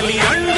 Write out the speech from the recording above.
కదలి